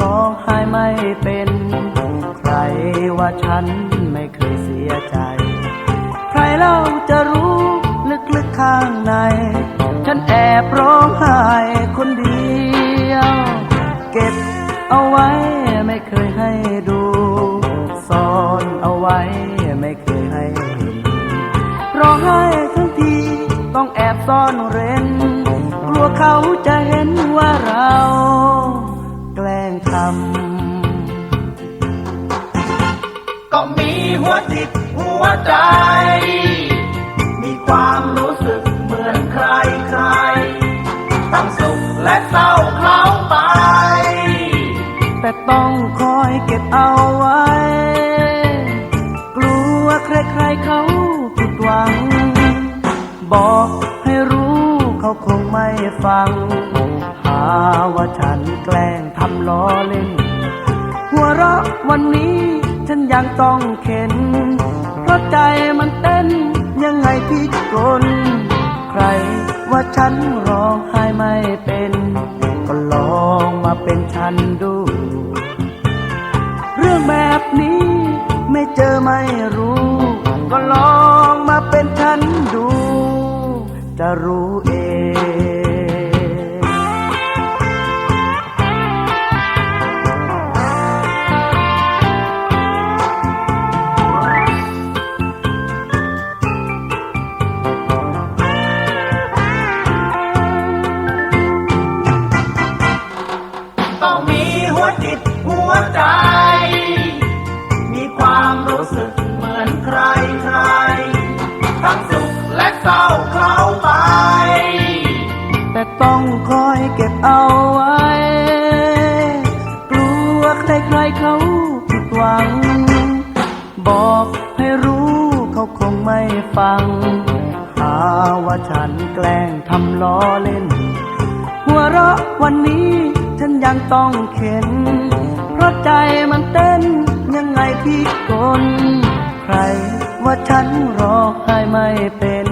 ร้องไห้ไม่เป็น ใครว่าฉันไม่เคยเสียใจ ใครเล่าจะรู้ลึกๆข้างใน ฉันแอบร้องไห้คนเดียว เก็บเอาไว้ไม่เคยให้ดูซ่อนเอาไว้ไม่เคยให้เห็นร้องไห้ทั้งทีต้องแอบซ่อนเร้น กลัวเขาจะเห็นว่าเราำ ก็มีหัวจิตหัวใจ มีความรู้สึกเหมือนใครใครทั้งสุขและเศร้าเคล้าไป แต่ต้องคอยเก็บเอาไว้ กลัวใครๆเขาผิดหวัง บอกให้รู้เขาคงไม่ฟัง หาว่าฉันแกล้งทำล้อเล่น หัวเราะวันนี้ฉันยังต้องเข็น เพราะใจมันเต้นยังไงพิกล ใครว่าฉันร้องไห้ไม่เป็น ก็ลองมาเป็นฉันดู เรื่องแบบนี้ไม่เจอไม่รู้ ก็ลองมาเป็นฉันดู จะรู้ ความรู้สึกเหมือนใครใครทั้งสุขและเศร้าเคล้าไป แต่ต้องคอยเก็บเอาไว้ กลัวใครๆเขาผิดหวัง บอกให้รู้เขาคงไม่ฟัง หาว่าฉันแกล้งทำล้อเล่น หัวเราะวันนี้ฉันยังต้องเข็น เพราะใจมันเต้น ยังไงพี่กนใครว่าฉันร้องไห้ไม่เป็น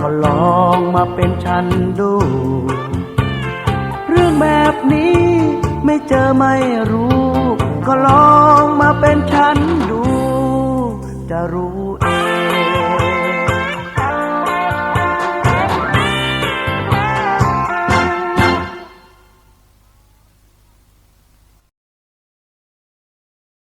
ก็ลองมาเป็นฉันดู เรื่องแบบนี้ไม่เจอไม่รู้ ก็ลองมาเป็นฉันดู จะรู้